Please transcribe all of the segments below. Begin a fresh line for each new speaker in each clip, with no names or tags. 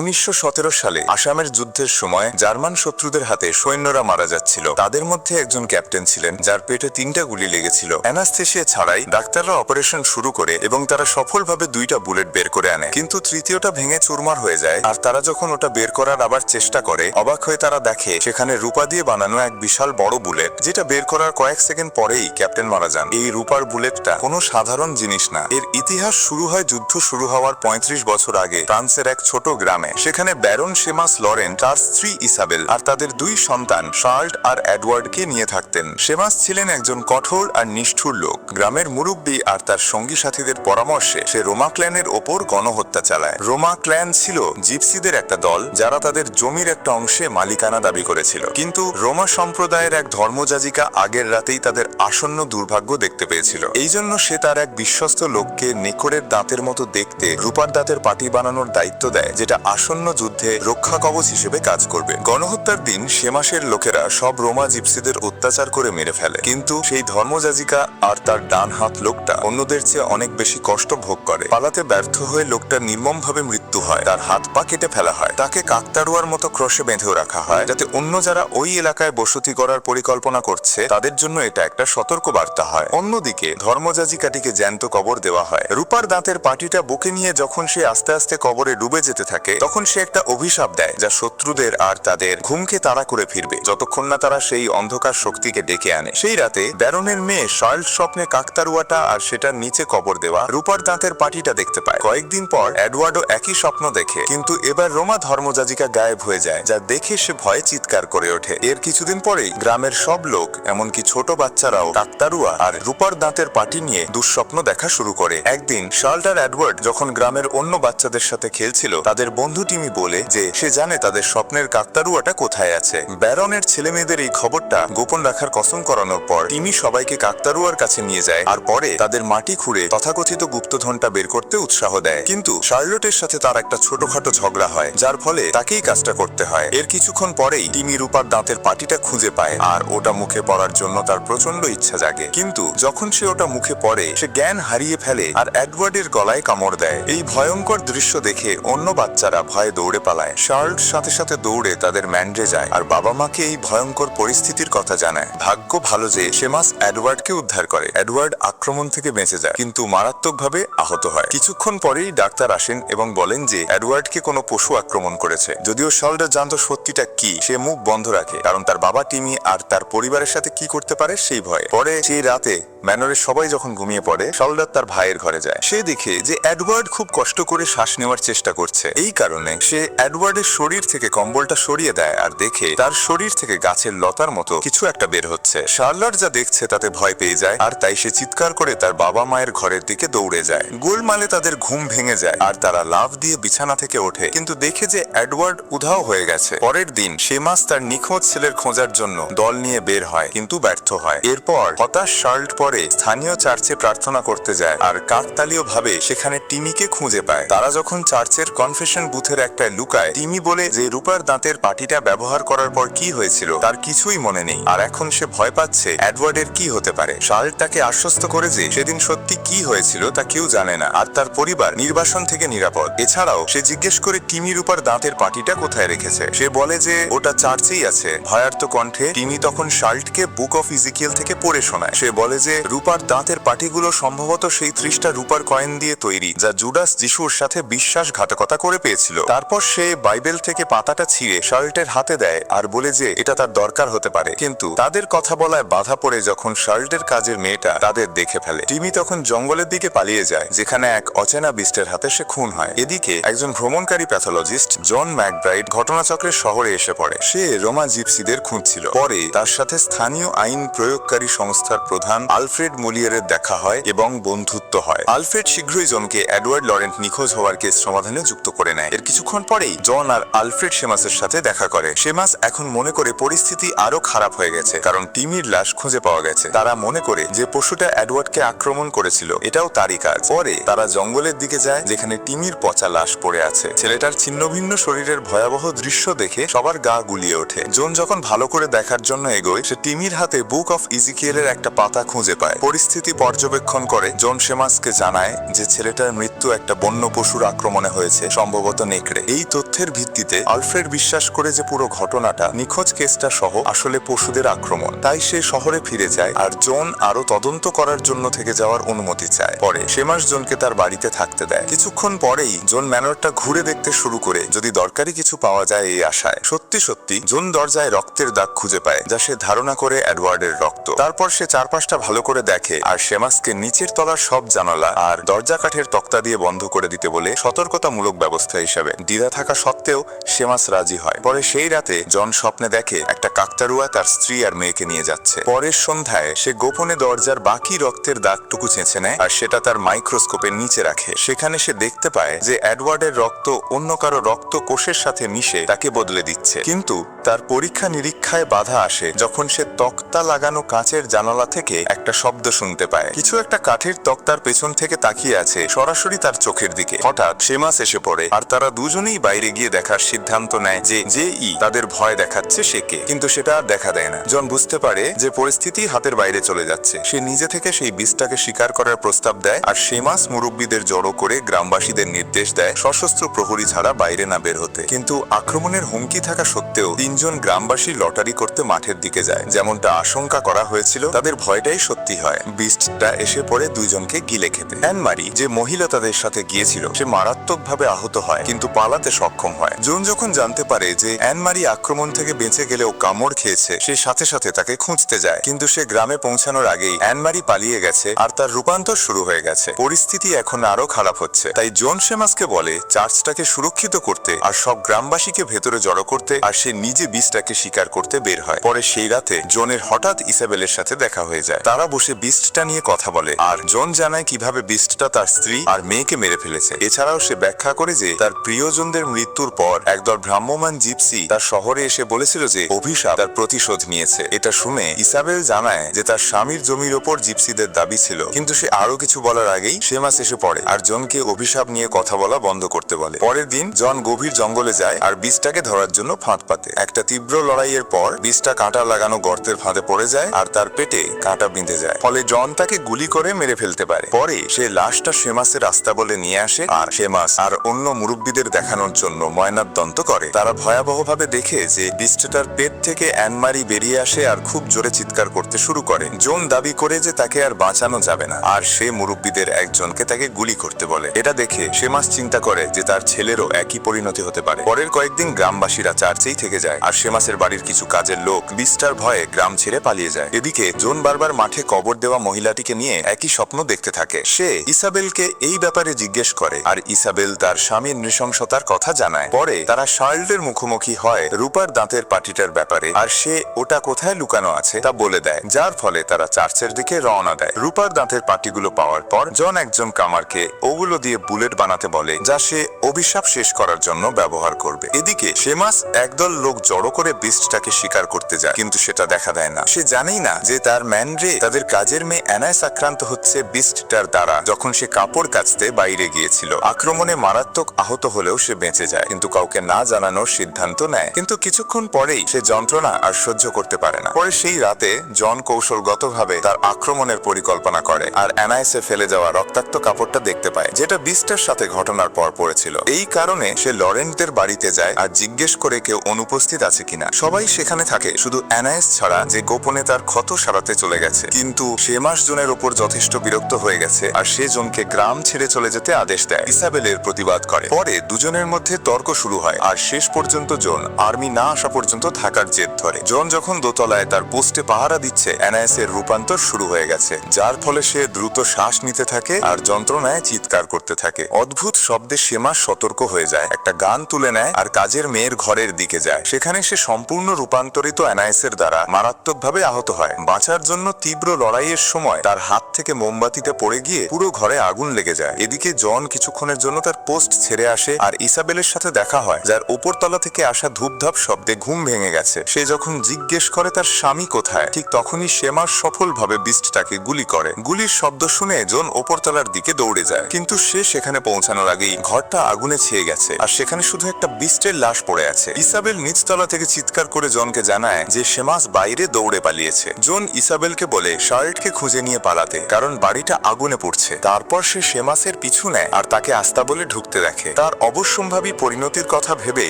উনিশশো সতেরো সালে আসামের যুদ্ধের সময় জার্মান শত্রুদের হাতে সৈন্যরা মারা যাচ্ছিল। তাদের মধ্যে একজন ক্যাপ্টেন ছিলেন, যার পেটে তিনটা গুলি লেগেছিল। অ্যানাস্থেশিয়া ছাড়াই ডাক্তাররা অপারেশন শুরু করে এবং তারা সফলভাবে দুইটা বুলেট বের করে আনে। কিন্তু তৃতীয়টা ভেঙে চুরমার হয়ে যায় আর তারা যখন ওটা বের করার আবার চেষ্টা করে, অবাক হয়ে তারা দেখে সেখানে রূপা দিয়ে বানানো এক বিশাল বড় বুলেট, যেটা বের করার কয়েক সেকেন্ড পরেই ক্যাপ্টেন মারা যান। এই রূপার বুলেটটা কোনো সাধারণ জিনিস না। এর ইতিহাস শুরু হয়, যুদ্ধ শুরু হওয়ার পঁয়ত্রিশ বছর আগে, ফ্রান্সের এক ছোট গ্রামে। সেখানে ব্যারন, শেমাস, লরেন তার স্ত্রী ইসাবেল আর তাদের দুই সন্তান, শার্লট আর এডওয়ার্ডকে নিয়ে থাকতেন। শেমাস ছিলেন একজন কঠোর আর নিষ্ঠুর লোক। গ্রামের মুরব্বী আর তার সঙ্গী সাথীদের পরামর্শে সে রোমা ক্ল্যানের ওপর গণহত্যা চালায়। রোমা ক্ল্যান ছিল জিপসিদের একটা দল, যারা তাদের জমির একটা অংশে মালিকানা দাবি করেছিল। কিন্তু রোমা সম্প্রদায়ের এক ধর্মযাজিকা আগের রাতেই তাদের আসন্ন দুর্ভাগ্য দেখতে পেয়েছিল। এই জন্য সে তার এক বিশ্বস্ত লোককে নেকড়ের দাঁতের মতো দেখতে রূপার দাঁতের পাটি বানানোর দায়িত্ব দেয়, যেটা আসন্ন যুদ্ধে রক্ষা কবচ হিসেবে কাজ করবে। গণহত্যার দিন সে মাসের লোকেরা সব রোমা জিপসিদের অত্যাচার করে মেরে ফেলে। কিন্তু সেই ধর্মযাজিকা আর তার ডান হাত লোকটা অন্যদের চেয়ে অনেক বেশি কষ্ট ভোগ করে। পালাতে ব্যর্থ হয়ে লোকটা নির্মমভাবে মৃত্যু হয়। তার হাত পা কেটে ফেলা হয়। তাকে কাকতাড়ুয়ার মতো ক্রশে বেঁধেও রাখা হয়। যাতে অন্য যারা ওই এলাকায় বসতি করার পরিকল্পনা করছে, তাদের জন্য এটা একটা সতর্ক বার্তা হয়। অন্যদিকে ধর্মযাজিকাটিকে জ্যান্ত কবর দেওয়া হয়। রূপার দাঁতের পাটিটা বুকে নিয়ে যখন সে আস্তে আস্তে কবরে ডুবে যেতে থাকে তখন সে একটা অভিশাপ দেয় যা শত্রুদের আর তাদের ঘুমকে তাড়া করে ফিরবে। যতক্ষণ না তারা সেই অন্ধকার শক্তিকে ডেকে আনে। সেই রাতে ব্যারনের মেয়ে শার্লট স্বপ্নে কাকতারুয়াটা আর সেটার নিচে কবর দেওয়া রূপার দাঁতের পাটিটা দেখতে পায়। কয়েকদিন পর এডওয়ার্ডও একই স্বপ্ন দেখে, কিন্তু এবার রোমা ধর্মযাজিকা গায়েব হয়ে যায়, যা দেখে সে ভয়ে চিৎকার করে ওঠে। এর কিছুদিন পরেই গ্রামের সব লোক, এমনকি ছোট বাচ্চারাও, কাকতারুয়া আর রূপার দাঁতের পাটি নিয়ে দুঃস্বপ্ন দেখা শুরু করে। একদিন শার্লট আর এডওয়ার্ড যখন গ্রামের অন্য বাচ্চাদের সাথে খেলছিল, তাদের বন্ধু টিমি বলে যে, সে জানে তাদের স্বপ্নের কাকতারুয়াটা কোথায় আছে। ব্যারনের ছেলে মেয়েদের এই খবরটা গোপন রাখার কসম করানোর পর টিমি সবাইকে কাকতারুয়ার কাছে নিয়ে যায় আর পরে তাদের মাটি খুঁড়ে তথাকথিত গুপ্তধনটা বের করতে উৎসাহ দেয়। কিন্তু শার্লটের সাথে তার একটা ছোটখাটো ঝগড়া হয়, যার ফলে তাকেই কাজটা করতে হয়। এর কিছুক্ষণ পরেই টিমি রূপার দাঁতের পাটিটা খুঁজে পায় আর ওটা মুখে পড়ার জন্য তার প্রচণ্ড ইচ্ছা জাগে। কিন্তু যখন সে ওটা মুখে পড়ে, সে জ্ঞান হারিয়ে ফেলে আর এডওয়ার্ডের গলায় কামড় দেয়। এই ভয়ঙ্কর দৃশ্য দেখে অন্য বাচ্চারা ভয়ে দৌড়ে পালায়। শার্লট সাথে সাথে দৌড়ে তাদের ম্যান্ডে যায় আর বাবা মাকে এই ভয়ঙ্কর পরিস্থিতির কথা জানায়। ভাগ্য ভালো যে সেমাস এডওয়ার্ডকে উদ্ধার করে। এডওয়ার্ড আক্রমণ থেকে বেঁচে যায়, কিন্তু মারাত্মকভাবে আহত হয়। কিছুক্ষণ পরেই ডাক্তার আসেন এবং বলেন যে এডওয়ার্ডকে কোনো পশু আক্রমণ করেছে। যদিও শার্লট জানতো সত্যিটা কি, সে মুখ বন্ধ রাখে, কারণ তার বাবা টিমি আর তার পরিবারের সাথে কি করতে পারে সেই ভয়ে। পরে সেই রাতে ম্যানরের সবাই যখন ঘুমিয়ে পড়ে সলডার তার ভাইয়ের ঘরে যায়। সে দেখে যে এডওয়ার্ড খুব কষ্ট করে শ্বাস নেওয়ার চেষ্টা করছে। এই কারণে সে এডওয়ার্ডের শরীর থেকে কম্বলটা সরিয়ে দেয় আর দেখে তার শরীর থেকে গাছের লতার মতো কিছু একটা বের হচ্ছে। শার্লট যা দেখছে তাতে ভয় পেয়ে যায় আর তাই সে চিৎকার করে তার বাবা মায়ের ঘরের দিকে দৌড়ে যায়। গোলমালে তাদের ঘুম ভেঙে যায় আর তারা লাভ দিয়ে বিছানা থেকে ওঠে। কিন্তু দেখে যে এডওয়ার্ড উধাও হয়ে গেছে। পরের দিন সে মাস তার নিখোঁজ ছেলের খোঁজার জন্য দল নিয়ে বের হয়, কিন্তু ব্যর্থ হয়। এরপর হতাশ শার্লট পরে স্থানীয় চার্চে প্রার্থনা করতে যায় আর কাকতালীয় ভাবে সেখানে টিমিকে খুঁজে পায়। তারা যখন চার্চের কনফেশন বুথের একটা লুকায়, টিমি বলে যে রূপার দাঁতের পাটিটা ব্যবহার করার পর কি হয়েছিল তার কিছুই মনে নেই। আর এখন সে ভয় পাচ্ছে এডওয়ার্ডের কি হতে পারে। শার্লট তাকে আশ্বস্ত করে যে সেদিন সত্যি কি হয়েছিল তা কেউ জানে না আর তার পরিবার নির্বাসন থেকে নিরাপদ। এছাড়াও সে জিজ্ঞেস করে টিমি রূপার দাঁতের পাটিটা কোথায় রেখেছে। সে বলে যে ওটা চার্চেই আছে। ভয়ার্ত কণ্ঠে টিমি তখন শার্লটকে বুক অফ ইজিকিয়েল থেকে পড়ে শোনায়। সে বলে যে রূপার দাঁতের পাটিগুলো সম্ভবত সেই ত্রিশটা রূপার কয়েন দিয়ে তৈরি, যা জুডাস যিশুর সাথে বিশ্বাসঘাতকতা করে পেয়েছিল। তারপর সে বাইবেল থেকে পাতাটা ছিঁড়ে শার্লটের হাতে দেয় আর বলে যে, এটা তার দরকার হতে পারে। কিন্তু তাদের কথা বলায় বাধা পড়ে যখন শার্লটের কাজের মেয়েটা তাদের দেখে ফেলে। টিমি তখন জঙ্গলের দিকে পালিয়ে যায়, যেখানে এক অচেনা বিস্টের হাতে সে খুন হয়। এদিকে একজন ভ্রমণকারী প্যাথোলজিস্ট, জন ম্যাকব্রাইড ঘটনাচক্রের শহরে এসে পড়ে। সে রোমা জিপসিদের খুঁজছিল। পরে তার সাথে স্থানীয় আইন প্রয়োগকারী সংস্থার প্রধান আলফ্রেড মুলিয়ারের দেখা হয় এবং বন্ধুত্ব হয়। আলফ্রেড শীঘ্রই জনকে এডওয়ার্ড লরেন্ট নিখোঁজ হওয়ার কেস সমাধানে যুক্ত করে নেয়। এর কিছুক্ষণ পরেই জন আর আলফ্রেড শেমাসের সাথে দেখা করে। শেমাস এখন মনে করে পরিস্থিতি আরও খারাপ হয়ে গেছে, কারণ টিমির লাশ খুঁজে পাওয়া গেছে। তারা মনে করে যে পশুটা এডওয়ার্ডকে আক্রমণ করেছিল, এটাও তারই কাজ। পরে তারা জঙ্গলের দিকে যায়, যেখানে টিমির পচা লাশ পড়ে আছে। ছেলেটার ছিন্নভিন্ন শরীরের ভয়াবহ দৃশ্য দেখে সবার গা গুলিয়ে ওঠে। জোন যখন ভালো করে দেখার জন্য এগোয়, সে টিমির হাতে বুক অফ ইজিকিয়েলের একটা পাতা খুঁজে পায়। পরিস্থিতি পর্যবেক্ষণ করে জন শেমাসকে জানায় যে ছেলেটার মৃত্যু একটা বন্য পশুর আক্রমণে হয়েছে, সম্ভবত নেকড়ে। এই তথ্যের ভিত্তিতে আলফ্রেড বিশ্বাস করে যে পুরো ঘটনাটা, নিখোঁজ কেসটা সহ আসলে পশুদের আক্রমণ। তাই সে শহরে ফিরে যায় আর জন আরও তদন্ত করার জন্য থেকে যাওয়ার অনুমতি চায়। পরে শেমাস জনকে তার বাড়িতে থাকতে দেয়। কিছুক্ষণ পরেই জোন ম্যানরটা ঘুরে দেখতে শুরু করে, যদি দরকারি কিছু পাওয়া যায় এই আশায়। সত্যি সত্যি, জোন দরজায় রক্তের দাগ খুঁজে পায়, যা সে ধারণা করে এডওয়ার্ডের রক্ত। তারপর সে চারপাশটা ভালো করে দেখে, আর শেমাসকে নিচের তলার সব জানালা আর দরজা কাঠের তক্তা দিয়ে বন্ধ করে দিতে বলে সতর্কতামূলক ব্যবস্থা হিসাবে দ্বিধা থাকা সত্ত্বেও শেমাস রাজি হয়। পরে সেই রাতে জন স্বপ্নে দেখে একটা কাকতারুয়া তার স্ত্রী আর মেয়েকে নিয়ে যাচ্ছে। পরের সন্ধ্যায় সে গোপনে দরজার বাকি রক্তের দাগটুকু চেঁচে নেয় আর সেটা তার মাইক্রোস্কোপের নিচে রাখে। সেখানে সে দেখতে পায় যে এডওয়ার্ডের রক্ত অন্য কারও রক্ত কোষের সাথে মিশে তাকে বদলে দিচ্ছে। কিন্তু তার পরীক্ষা নিরীক্ষায় বাধা আসে যখন সে তক্তা লাগানো কাঁচের জানালা থেকে একটা শব্দ শুনতে পায়। কিছু একটা কাঠের তক্তার পেছন থেকে তাকিয়ে আছে, সরাসরি তার চোখের দিকে। হঠাৎ সেমাস এসে পড়ে, আর তারা দুজনেই বাইরে গিয়ে দেখার সিদ্ধান্ত নেয় যে যে ই তাদের ভয় দেখাচ্ছে সে কে। কিন্তু সেটা আর দেখা দেয় না। জন বুঝতে পারে যে পরিস্থিতি হাতের বাইরে চলে যাচ্ছে। সে নিজে থেকে সেই বিষটাকে স্বীকার করার প্রস্তাব দেয়, আর সেমাস মুরব্বীদের জড়ো করে গ্রামবাসীদের নির্দেশ দেয়, সশস্ত্র প্রহরী ছাড়া বাইরে না বের হতে। কিন্তু আক্রমণের হুমকি থাকা সত্ত্বেও তিনজন গ্রামবাসী লটারি করতে মাঠের দিকে যায়। যেমনটা আশঙ্কা করা হয়েছিল, তাদের ভয়টাই সত্যি। হয়। বিস্টটা এসে পড়ে দুইজনকে গিলে খেতে। অ্যানমারি, যে মহিলা তাদের সাথে গিয়েছিল, সে মারাত্মকভাবে আহত হয়, কিন্তু পালাতে সক্ষম হয়। জুন যখন জানতে পারে যে অ্যানমারি আক্রমণ থেকে বেঁচে গেলেও কামড় খেয়েছে, সে সাথে সাথে তাকে খুঁজতে যায়। কিন্তু সে গ্রামে পৌঁছানোর আগেই অ্যানমারি পালিয়ে গেছে আর তার রূপান্তর শুরু হয়ে গেছে। পরিস্থিতি এখন আরও খারাপ হচ্ছে। তাই জন শেমাসকে বলে, চার্চটাকে সুরক্ষিত করতে আর সব গ্রামবাসীকে ভেতরে জড়ো করতে আর সে নিজে বীজটাকে শিকার করতে বের হয়। পরে সেই রাতে জোনের হঠাৎ ইসাবেলের সাথে দেখা হয়ে যায়। তারা বসে বিস্টটা নিয়ে কথা বলে। আর জন জানায় কীভাবে বিস্টটা তার স্ত্রী আর মেয়েকে মেরে ফেলেছে। এছাড়াও সে ব্যাখ্যা করে যে, তার প্রিয়জনদের মৃত্যুর পর একদল ভ্রাম্যমান জিপসি তার শহরে এসে বলেছিল যে, অভিশাপ তার প্রতিশোধ নিয়েছে। এটা শুনে ইসাবেল জানায় যে, তার স্বামীর জমির ওপর জিপসিদের দাবি ছিল। কিন্তু সে আরও কিছু বলার আগেই সেমাস এসে পড়ে আর জনকে অভিশাপ নিয়ে কথা বলা বন্ধ করতে বলে। পরের দিন জন গভীর জঙ্গলে যায় আর বীজটাকে ধরার জন্য ফাঁদ পাতে। একটা তীব্র লড়াইয়ের পর বীজটা কাঁটা লাগানো গর্তের ফাঁদে পড়ে যায় আর তার পেটে কাঁটা বিঁধে যায় ফলে জন তাকে গুলি করে মেরে ফেলতে পারে। পরে সে লাশটা শেমাসের রাস্তা বলে নিয়ে আসে আর শেমাস আর অন্য মুরব্বীদের দেখানোর জন্য ময়নাতদন্ত করে। তারা ভয়াবহভাবে দেখে যে বীজটার পেট থেকে অ্যানমারি বেরিয়ে আসে আর খুব জোরে চিৎকার করতে শুরু করে। জোন দাবি করে যে তাকে আর বাঁচানো যাবে না। আর সে মুরব্বীদের একজনকে তাকে গুলি করতে বলে। এটা দেখে শেমাস চিন্তা করে যে তার ছেলেরও একই পরিণতি হতে পারে। পরের কয়েকদিন গ্রামবাসীরা চার্চেই থেকে যায়। আর শেমাসের বাড়ির কিছু কাজের লোক বিস্টার ভয়ে গ্রাম ছেড়ে পালিয়ে যায়। এদিকে জোন বারবার মাঠে কবর দেওয়া মহিলাটিকে নিয়ে একই স্বপ্ন দেখতে থাকে। সে ইসাবেলকে এই ব্যাপারে জিজ্ঞেস করে, আর ইসাবেল তার স্বামীর নৃশংসতার কথা জানায়। পরে তারা শার্লটের মুখোমুখি হয় রূপার দাঁতের পাটিটার ব্যাপারে, আর সে ওটা কোথায় লুকানো আছে তা বলে দেয়, যার ফলে তারা চার্চের দিকে রওনা দেয়। রূপার দাঁতের পাটিগুলো পাওয়ার পর জন একজন কামারকে ওগুলো দিয়ে বুলেট বানাতে বলে, যা সে অভিশাপ শেষ করার জন্য ব্যবহার করবে। এদিকে সেমাস একদল লোক জড়ো করে বিস্টটাকে শিকার করতে যায়, কিন্তু সেটা দেখা দেয় না। সে জানেই না যে তার ম্যানরে তাদের কাজের মেয়ে অ্যানায় আক্রান্ত হচ্ছে বিস্টটার দ্বারা। যখন সে কাপড় কাচতে বাইরে গিয়েছিল। আক্রমণে মারাত্মক আহত হলেও সে বেঁচে যায়। কিন্তু কাউকে না জানানোর সিদ্ধান্ত নেয়। কিন্তু কিছুক্ষণ পরেই সে যন্ত্রণা আর সহ্য করতে পারে না। পরে সেই রাতে জন কৌশলগতভাবে তার আক্রমণের পরিকল্পনা করে। আর অ্যানাইসে ফেলে যাওয়া রক্তাক্ত কাপড়টা দেখতে পায়, যেটা বিস্টার সাথে ঘটনার পর পড়েছিল। এই কারণে সে লরেন্টদের বাড়িতে যায় আর জিজ্ঞেস করে কেউ অনুপস্থিত আছে কিনা। সবাই সেখানে থাকে, শুধু অ্যানাইস ছাড়া, যে গোপনে তার ক্ষত সারাতে চলে গেছে। কিন্তু সে মাস জনের ওপর যথেষ্ট বিরক্ত হয়ে গেছে আর সে জনকে গ্রাম ছেড়ে চলে যেতে আদেশ দেয়। ইসাবেলের প্রতিবাদ করে। পরে দুজনের মধ্যে তর্ক শুরু হয় আর শেষ পর্যন্ত জন আর্মি না আসা পর্যন্ত থাকার জেদ ধরে। জন যখন দোতলায় তার পোস্টে পাহারা দিচ্ছে অ্যানায়াসের রূপান্তর শুরু হয়ে গেছে, যার ফলে সে দ্রুত শ্বাস নিতে থাকে আর যন্ত্রণায় চিৎকার করতে থাকে। অদ্ভুত শব্দে সেমা সতর্ক হয়ে যায়, একটা গান তুলে নেয় আর কাজের মেয়ের ঘরের দিকে যায়। সেখানে সে সম্পূর্ণ রূপান্তরিত অ্যানায়াসের দ্বারা মারাত্মকভাবে আহত হয়। বাঁচার জন্য তীব্র লড়াইয়ের সময় তার হাত থেকে মোমবাতিতে পড়ে গিয়ে পুরো ঘরে আগুন লেগে যায়। এদিকে জন কিছুক্ষণের জন্য তার পোস্ট ছেড়ে আসে আর ইসাবেলের সাথে দেখা হয়, যার উপরতলা থেকে আসা ধূপধাপ শব্দে ঘুম ভেঙে গেছে। সে যখন জিজ্ঞেস করে তার স্বামী কোথায়, ঠিক তখনই সেমার সফলভাবে বিস্টটাকে গুলি করে। গুলির শব্দ শুনে জন ওপরতলার দিকে দৌড়ে যায়। কিন্তু সে সেখানে পৌঁছানোর আগেই ঘরটা আগুনে ছেয়ে গেছে আর সেখানে শুধু একটা বিস্টের লাশ পড়ে আছে। ইসাবেল নিচতলা থেকে চিৎকার করে জনকে জানায় যে সেমাস বাইরে দৌড়ে পালিয়েছে। জন ইসাবেলকে বলে শার্লটকে খুঁজে নিয়ে পালাতে, কারণ বাড়িটা আগুনে পড়ছে। তারপর সে শেমাসের পিছু নেয় আর তাকে আস্তা বলে ঢুকতে দেখে। তার অবশ্যম্ভাবী পরিণতির কথা ভেবে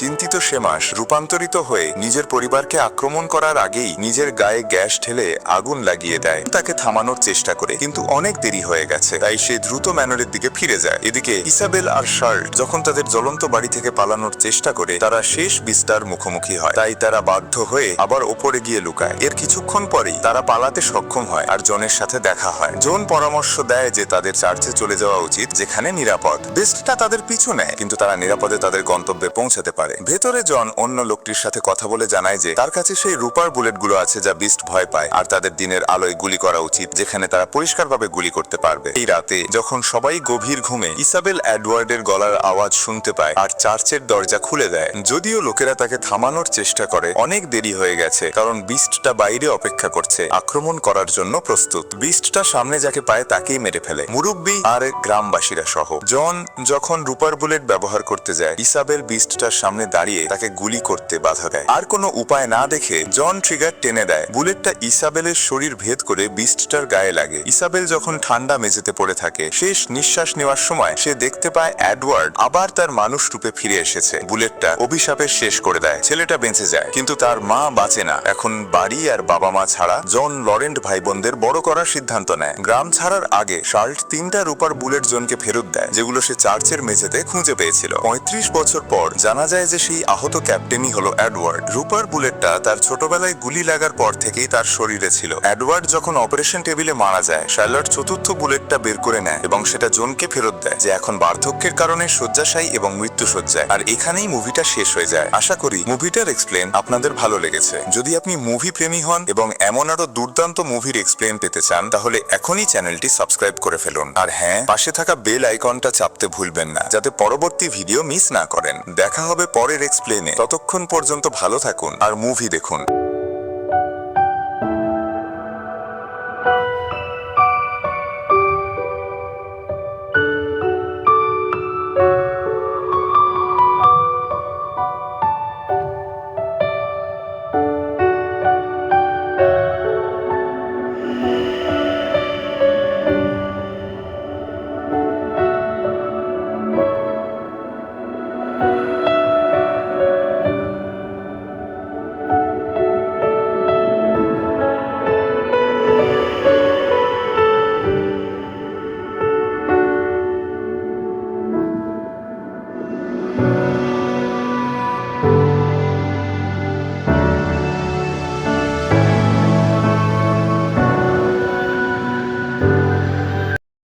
চিন্তিত শেমাস রূপান্তরিত হয়ে নিজের পরিবারকে আক্রমণ করার আগেই নিজের গায়ে গ্যাস ঢেলে আগুন লাগিয়ে দেয়। তাকে থামানোর চেষ্টা করে, কিন্তু অনেক দেরি হয়ে গেছে, তাই সে দ্রুত ম্যানরের দিকে ফিরে যায়। এদিকে ইসাবেল আর শার্ট যখন তাদের জ্বলন্ত বাড়ি থেকে পালানোর চেষ্টা করে, তারা শেষ বিস্তার মুখোমুখি হয়। তাই তারা বাধ্য হয়ে আবার ওপরে গিয়ে লুকায়। এর কিছুক্ষণ পরেই তারা পালাতে সক্ষম হয় আর জনের সাথে দেখা হয়। জন পরামর্শ দেয় যে তাদের চার্চে চলে যাওয়া উচিত, যেখানে নিরাপদ। বেস্টটা তাদের পিছু নেয়, কিন্তু তারা নিরাপদে তাদের গন্তব্যে পৌঁছাতে পারে। ভেতরে জন অন্য লোকটির সাথে কথা বলে জানায় যে, তার কাছে সেই রূপার বুলেটগুলো আছে যা বিস্ট ভয় পায়, আর তাদের দিনের আলোয় গুলি করা উচিত, যেখানে তারা পরিষ্কারভাবে গুলি করতে পারবে। এই রাতে, যখন সবাই গভীর ঘুমে ইসাবেল অ্যাডওয়ার্ডের গলার আওয়াজ শুনতে পায়, আর চার্চের দরজা খুলে দেয়, যদিও লোকেরা তাকে থামানোর চেষ্টা করে, অনেক দেরি হয়ে গেছে, কারণ বিস্টটা বাইরে অপেক্ষা করছে। আক্রমণ করার জন্য প্রস্তুত। বিস্টটা সামনে যাকে পায় তাকেই মেরে ফেলে। মুরব্বী আর গ্রামবাসীরা সহ। জন যখন রূপার বুলেট ব্যবহার করতে যায় ইসাবেল বিস্টটার সামনে দাঁড়িয়ে তাকে গুলি করতে বাধা দেয়। আর কোনো উপায় না দেখে জন ট্রিগার টেনে দেয়। বুলেটটা ইসাবেলের শরীর ভেদ করে বিস্টটার গায়ে লাগে। ইসাবেল যখন ঠান্ডা মেঝেতে পড়ে থাকে, শেষ নিঃশ্বাস নেওয়ার সময় সে দেখতে পায় অ্যাডওয়ার্ড আবার তার মানুষ রূপে ফিরে এসেছে। বুলেটটা অভিশাপের শেষ করে দেয়। ছেলেটা বেঁচে যায়, কিন্তু তার মা বাঁচে না। এখন বাড়ি আর বাবা মা ছাড়া জন লরেন্ট ভাই বোনদের বড় করার সিদ্ধান্ত নেয়। গ্রাম ছাড়ার আগে শার্ট তিনটা রূপার বুলেট জোনকে ফেরত দেয়, যেগুলো সে চার্চের মেঝেতে খুঁজে পেয়েছিল। পঁয়ত্রিশ বছর পর জানা যায় যে সেই আহত ক্যাপ্টেনই হলো অ্যাডওয়ার্ড রূপার বুলেটটা তার ছোটবেলায় গুলি লাগার পর থেকেই তার শরীরে ছিল। অ্যাডওয়ার্ড যখন অপারেশন টেবিলে মারা যায়, শার্লট চতুর্থ বুলেটটা বের করে নেয় এবং সেটা জোনকে ফেরত দেয়, যে এখন বার্ধক্যের কারণে শয্যাশায়ী এবং মৃত্যু শয্যায়। আর এখানেই মুভিটা শেষ হয়ে যায়। আশা করি মুভিটার এক্সপ্লেন আপনাদের ভালো লেগেছে। যদি আপনি মুভি প্রেমী হন এবং এমন আরও দুর্দান্ত মুভির এক্সপ্লেন পেতে চান, তাহলে এখনই চ্যানেলটি সাবস্ক্রাইব করে ফেলুন। আর হ্যাঁ পাশে থাকা বেল আইকনটা চাপতে ভুলবেন না, যাতে পরবর্তী ভিডিও মিস না করেন। দেখা হবে পরের এক্সপ্লেনে ততক্ষণ পর্যন্ত ভালো থাকুন আর মুভি দেখুন।